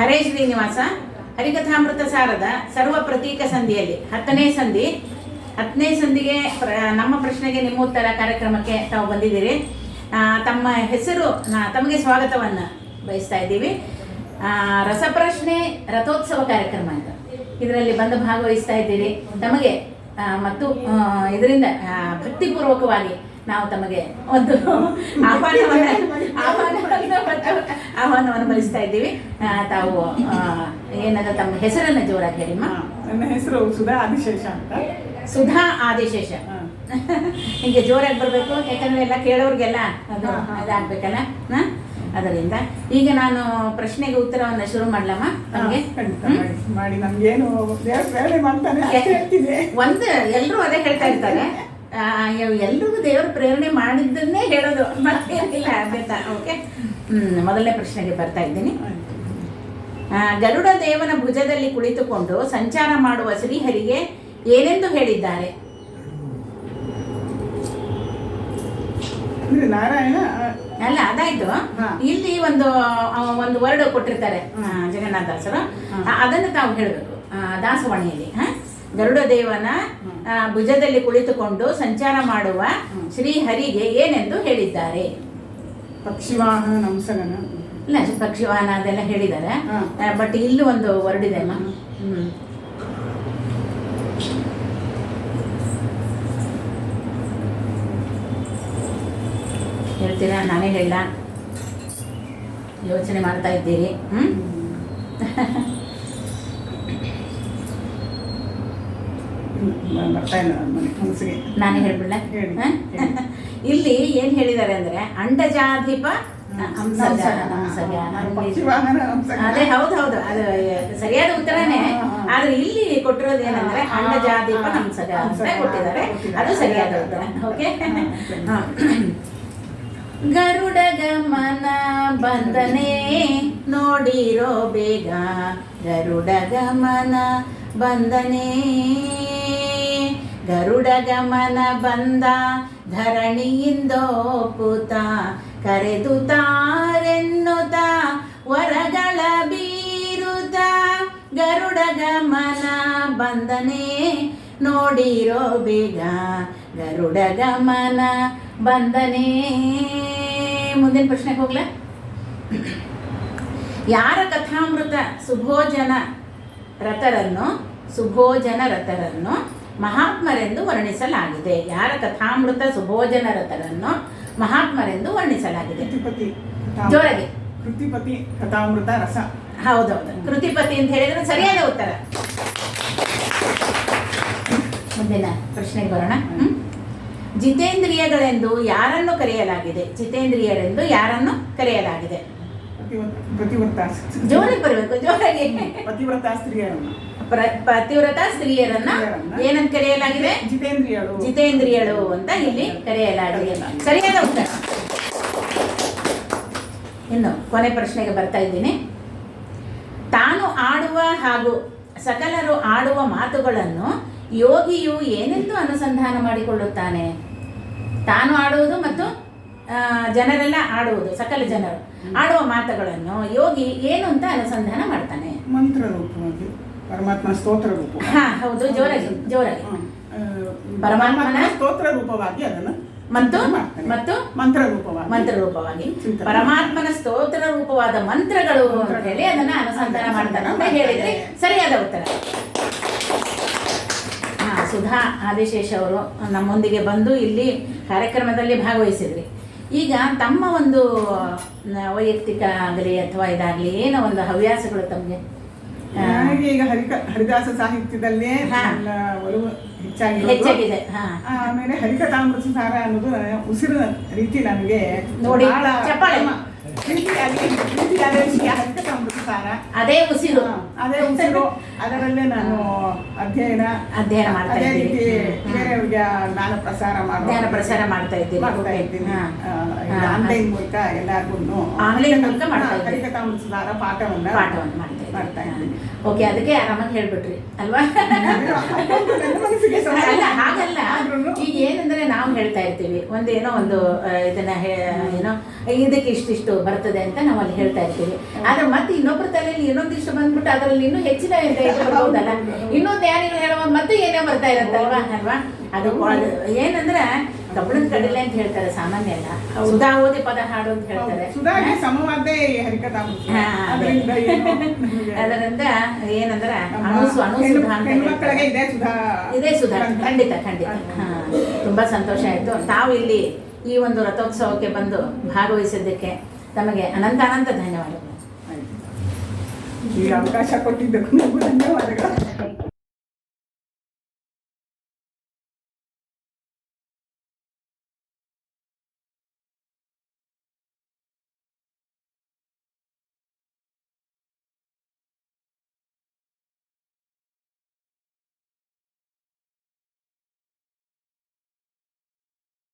ಹರೇ ಶ್ರೀನಿವಾಸ ಹರಿಕಥಾಮೃತ ಸಾರದ ಸರ್ವ ಪ್ರತೀಕ ಸಂಧಿಯಲ್ಲಿ ಹತ್ತನೇ ಸಂಧಿ ಹತ್ತನೇ ಸಂಧಿಗೆ ನಮ್ಮ ಪ್ರಶ್ನೆಗೆ ನಿಮ್ಮ ಉತ್ತರ ಕಾರ್ಯಕ್ರಮಕ್ಕೆ ತಾವು ಬಂದಿದ್ದೀರಿ. ತಮ್ಮ ಹೆಸರು ತಮಗೆ ಸ್ವಾಗತವನ್ನು ಬಯಸ್ತಾ ಇದ್ದೀವಿ. ಆ, ರಸಪ್ರಶ್ನೆ ರಥೋತ್ಸವ ಕಾರ್ಯಕ್ರಮ ಅಂತ. ಇದರಲ್ಲಿ ಬಂದು ಭಾಗವಹಿಸ್ತಾ ಇದ್ದೀರಿ. ತಮಗೆ ಮತ್ತು ಇದರಿಂದ ಭಕ್ತಿಪೂರ್ವಕವಾಗಿ ನಾವು ತಮಗೆ ಒಂದು ಆಹ್ವಾನವನ್ನು ಆಹ್ವಾನವನ್ನು ಮತ್ತು ಆಹ್ವಾನವನ್ನು ಬಯಸ್ತಾ ಇದ್ದೀವಿ. ತಾವು ಆ, ಏನದ ತಮ್ಮ ಹೆಸರನ್ನ ಜೋರಾಗಿ ಹೇಳಿಮ್ಮ ನನ್ನ ಹೆಸರು ಸುಧಾ ಆದಿಶೇಷ ಅಂತ. ಸುಧಾ ಆದಿಶೇಷ. ಹಿಂಗೆ ಜೋರಾಗಿ ಬರಬೇಕು ಯಾಕಂದ್ರೆ ಎಲ್ಲ ಕೇಳೋರಿಗೆಲ್ಲ ಅದು. ಅದಾಗಬೇಕಲ್ಲ ಹಾ? ಅದರಿಂದ ಈಗ ನಾನು ಪ್ರಶ್ನೆಗೆ ಉತ್ತರವನ್ನು ಶುರು ಮಾಡ್ಲಮ್ಮ ನಮಗೆ ಮಾಡಿ ನಮ್ಗೇನು ಒಂದು ಎಲ್ಲರೂ ಅದೇ ಹೇಳ್ತಾ ಇರ್ತಾರೆ. ಎಲ್ರಿಗೂ ದೇವರ ಪ್ರೇರಣೆ ಮಾಡಿದ್ದನ್ನೇ ಹೇಳೋದು ಮತ್ತೇನಿಲ್ಲ ಅದೇತಾ ಓಕೆ ಮೊದಲನೇ ಪ್ರಶ್ನೆಗೆ ಬರ್ತಾ ಇದ್ದೀನಿ. ಗರುಡ ದೇವನ ಭುಜದಲ್ಲಿ ಕುಳಿತುಕೊಂಡು ಸಂಚಾರ ಮಾಡುವ ಶ್ರೀಹರಿಗೆ ಏನೆಂದು ಹೇಳಿದ್ದಾರೆ? ನಾರಾಯಣ? ಅಲ್ಲ ಅದಾಯ್ತು. ಇಲ್ಲಿ ಒಂದು ಒಂದು ವರ್ಡ್ ಕೊಟ್ಟಿರ್ತಾರೆ ಜಗನ್ನಾಥ ಜಗನ್ನಾಥದಾಸರು. ಅದನ್ನು ತಾವು ಹೇಳಬೇಕು. ದಾಸವಾಣಿಯಲ್ಲಿ ಹಾ? ಗರುಡ ದೇವನ ಭುಜದಲ್ಲಿ ಕುಳಿತುಕೊಂಡು ಸಂಚಾರ ಮಾಡುವ ಶ್ರೀಹರಿಗೆ ಏನೆಂದು ಹೇಳಿದ್ದಾರೆ? ಪಕ್ಷಿವಾಹನ ನಮಸಗನ ಇಲ್ಲ ಪಕ್ಷಿವಾಹನ ಅದೆಲ್ಲ ಹೇಳಿದ್ದಾರೆ. ಬಟ್ ಇಲ್ಲೂ ಒಂದು ವರ್ಡ್ ಇದೆ ಅಮ್ಮ ಹ್ಞೂ ಹೇಳ್ತೀರಾ? ನಾನೇ ಹೇಳ ಯೋಚನೆ ಮಾಡ್ತಾ ಇದ್ದೀರಿ. ಹ್ಮ್. ಬರ್ತಾ ಇಲ್ಲ ಮನೆ ಮನಸ್ಸಿಗೆ ನಾನೇ ಹೇಳ್ಬಿಡ್ಲ? ಹೇಳಿ, ಇಲ್ಲಿ ಏನ್ ಹೇಳಿದ್ದಾರೆ ಅಂದ್ರೆ ಅಂಡಜಾಧಿಪ ಹಂಸಜ. ಹಂಸಜ. ಅದೇ ಹೌದು ಹೌದು. ಅದು ಸರಿಯಾದ ಉತ್ತರನೇ. ಆದ್ರೆ ಇಲ್ಲಿ ಕೊಟ್ಟಿರೋದು ಏನಂದ್ರೆ ಅಂಡಜಾಧಿಪ ಅಂಡಜಾದೀಪ ಹಾ, ಹಂಸಗ ಅಂತ ಕೊಟ್ಟಿದ್ದಾರೆ. ಅದು ಸರಿಯಾದ ಉತ್ತರ. ಓಕೆ ಗಮನ ಬಂದನೆ ನೋಡಿರೋ ಬೇಗ. ಗರುಡ ಗಮನ ಬಂದನೆ ಗರುಡ ಗಮನ ಬಂದ ಧರಣಿಯಿಂದೋಪುತ ಕರೆದು ತಾರೆನ್ನುತ ವರಗಳ ಬೀರುತ ಗರುಡ ಗಮನ ಬಂದನೆ ನೋಡಿರೋ ಬೇಗ ಗರುಡ ಗಮನ ಬಂದನೆ. ಮುಂದಿನ ಪ್ರಶ್ನೆಗೆ ಹೋಗ್ಲ? ಯಾರ ಕಥಾಮೃತ ಸುಭೋಜನ ರಥರನ್ನು ಸುಭೋಜನ ರಥರನ್ನು ಮಹಾತ್ಮರೆಂದು ವರ್ಣಿಸಲಾಗಿದೆ. ಯಾರ ಕಥಾಮೃತ ಸುಭೋಜನ ರಥರನ್ನು ಮಹಾತ್ಮರೆಂದು ವರ್ಣಿಸಲಾಗಿದೆ? ಕೃತಿಪತಿ ಜೋರಾಗಿ. ಕೃತಿಪತಿ ಕಥಾಮೃತ ರಸ. ಹೌದೌದು. ಕೃತಿಪತಿ ಅಂತ ಹೇಳಿದ್ರೆ ಸರಿಯಾದ ಉತ್ತರ. ಮುಂದಿನ ಪ್ರಶ್ನೆಗೆ ಬರೋಣ. ಹ್ಮ್? ಜಿತೇಂದ್ರಿಯಗಳೆಂದು ಯಾರನ್ನು ಕರೆಯಲಾಗಿದೆ? ಜಿತೇಂದ್ರಿಯರೆಂದು ಯಾರನ್ನು ಕರೆಯಲಾಗಿದೆ? ಜೋರಾಗಿ ಬರಬೇಕು ಜೋರಾಗಿ. ಪತಿವ್ರತ ಸ್ತ್ರೀಯರನ್ನ. ಪ್ರ- ಪತಿವ್ರತ ಸ್ತ್ರೀಯರನ್ನ ಏನಂತ ಕರೆಯಲಾಗಿದೆ? ಜಿತೇಂದ್ರಿಯಳು. ಜಿತೇಂದ್ರಿಯಳು ಅಂತ ಇಲ್ಲಿ ಕರೆಯಲಾಗಿದೆ. ಸರಿಯಾದ ಉತ್ತರ. ಇನ್ನು ಕೊನೆ ಪ್ರಶ್ನೆಗೆ ಬರ್ತಾ ಇದ್ದೀನಿ. ತಾನು ಆಡುವ ಹಾಗೂ ಸಕಲರು ಆಡುವ ಮಾತುಗಳನ್ನು ಯೋಗಿಯು ಏನೆಂದು ಅನುಸಂಧಾನ ಮಾಡಿಕೊಳ್ಳುತ್ತಾನೆ? ತಾನು ಆಡುವುದು ಮತ್ತು ಜನರೆಲ್ಲ ಆಡುವುದು ಸಕಲ ಜನರು ಆಡುವ ಮಾತುಗಳನ್ನು ಯೋಗಿ ಏನು ಅಂತ ಅನುಸಂಧಾನ ಮಾಡ್ತಾನೆ? ಮಂತ್ರ ರೂಪವಾಗಿ ಪರಮಾತ್ಮ ಸ್ತೋತ್ರ ರೂಪ. ಹಾ ಹೌದು ಜೋರಾಗಿ ಜೋರಾಗಿ. ಪರಮಾತ್ಮನ ಸ್ತೋತ್ರ ರೂಪವಾಗಿ ಅದನ್ನು ಮತ್ತು ಮತ್ತು ಮಂತ್ರ ರೂಪವಾಗಿ. ಮಂತ್ರ ರೂಪವಾಗಿ. ಪರಮಾತ್ಮನ ಸ್ತೋತ್ರ ರೂಪವಾದ ಮಂತ್ರಗಳು ಅಂತ ಹೇಳಿ ಅದನ್ನ ಅನುಸಂಧಾನ ಮಾಡ್ತಾನೆ ಅಂತ ಹೇಳಿದ್ರೆ ಸರಿಯಾದ ಉತ್ತರ. ಹಾ ಸುಧಾ ಆದಿಶೇಷ ಅವರು ನಮ್ಮೊಂದಿಗೆ ಬಂದು ಇಲ್ಲಿ ಕಾರ್ಯಕ್ರಮದಲ್ಲಿ ಭಾಗವಹಿಸಿದ್ರಿ. ಈಗ ತಮ್ಮ ಒಂದು ವೈಯಕ್ತಿಕ ಆಗಲಿ ಅಥವಾ ಇದಾಗಲಿ ಏನೋ ಒಂದು ಹವ್ಯಾಸಗಳು ತಮಗೆ? ನನಗೆ ಈಗ ಹರಿಕ ಹರಿದಾಸ ಸಾಹಿತ್ಯದಲ್ಲೇ. ನನ್ನ ಒಲವು ಹೆಚ್ಚಾಗಿ ಹೆಚ್ಚಾಗಿದೆ ಆಮೇಲೆ ಹರಿಕಥಾಮೃತ ಸಾರ ಅನ್ನೋದು ಉಸಿರು ರೀತಿ ನನಗೆ ನೋಡಿ. ಪ್ರೀತಿಯಾಗಿ ಪ್ರೀತಿಯಾದ ವಿಷಯ ಹರಿಕಥಾಮೃತ ಸಾರ. ಅದೇ ಉಸಿರು. ಅದೇ ಉಸಿರು. ಅದರಲ್ಲೇ ನಾನು ಅಧ್ಯಯನ ಅಧ್ಯಯನ ಮಾಡ್ತಾ ಅದೇ. ರೀತಿ. ಬೇರೆಯವ್ರಿಗೆ ಜ್ಞಾನ ಪ್ರಸಾರ ಮಾಡೋ ಜ್ಞಾನ ಪ್ರಸಾರ ಮಾಡ್ತಾ ಇದ್ದೀನಿ ಮಾಡ್ತಾ. ಇದ್ದೀನಿ. ಆನ್ಲೈನ್ ಮೂಲಕ ಎಲ್ಲರಿಗೂ ಆನ್ಲೈನ್ ಮೂಲಕ ಮಾಡ್ತಾ ಇದ್ದೀನಿ ಹರಿಕಥಾಮೃತ ಸಾರ ಪಾಠವನ್ನ ಪಾಠವನ್ನು ಮಾಡ್ತಾ ಮಾಡ್ತಾ ಇದ್ದೀನಿ. ಓಕೆ ಅದಕ್ಕೆ ಆರಾಮಾಗಿ ಹೇಳ್ಬಿಟ್ರಿ ಅಲ್ವಾ ಅದೊಂದು ನನ್ನ ಮನಸ್ಸಿಗೆ ಸಮಾಧಾನ. ಅಲ್ಲ ಹಾಗಲ್ಲ ಆದ್ರೂನು ಈಗ ಏನಂದ್ರೆ ನಾವು ಹೇಳ್ತಾ ಇರ್ತೀವಿ ಒಂದೇನೋ ಒಂದು ಆ, ಇದನ್ನ ಹೇ- ಏನೋ ಇದಕ್ಕೆ ಇಷ್ಟಿಷ್ಟು ಬರ್ತದೆ ಅಂತ ನಾವು ಅಲ್ಲಿ ಹೇಳ್ತಾ ಇರ್ತೀವಿ ಆದ್ರೆ ಮತ್ತೆ ಇನ್ನೊಬ್ಬರ ತಲೆಯಲ್ಲಿ ಇನ್ನೊಂದಿಷ್ಟು ಬಂದ್ಬಿಟ್ಟು ಅದರಲ್ಲಿ ಇನ್ನೂ ಹೆಚ್ಚಿನ ಇದು ಇದು ಬರ್ಬೋದಲ್ಲ ಇನ್ನೊಂದು ಯಾರಿಗೂ ಹೇಳುವಾಗ ಮತ್ತೆ ಏನೇ ಬರ್ತಾ ಇರತ್ತಲ್ವಾ? ಅಲ್ವಾ? ಅದು ಏನಂದ್ರೆ ಕಬ್ಬಣದ ಕಡಲೆ ಅಂತ ಹೇಳ್ತಾರೆ ಸಾಮಾನ್ಯ ಅಲ್ಲ. ಸುಧಾ ಓದಿ ಪದ ಹಾಡು ಅಂತ ಹೇಳ್ತಾರೆ. ಅದರಿಂದ ಏನಂದ್ರ ಅಣುಸು ಅಣುಸುಧ ಅಂತ ಹೆಣ್ಮಕ್ಳಿಗೆ ಇದೇ ಸುಧಾ. ಖಂಡಿತ ಖಂಡಿತ. ಹಾ ತುಂಬಾ ಸಂತೋಷ ಆಯ್ತು. ತಾವು ಇಲ್ಲಿ ಈ ಒಂದು ರಥೋತ್ಸವಕ್ಕೆ ಬಂದು ಭಾಗವಹಿಸಿದ್ದಕ್ಕೆ ತಮಗೆ ಅನಂತ ಅನಂತ ಧನ್ಯವಾದಗಳು. ಆಯ್ತು. ಈ ಅವಕಾಶ ಕೊಟ್ಟಿದ್ದಕ್ಕೂ ನಮಗೂ ಧನ್ಯವಾದಗಳು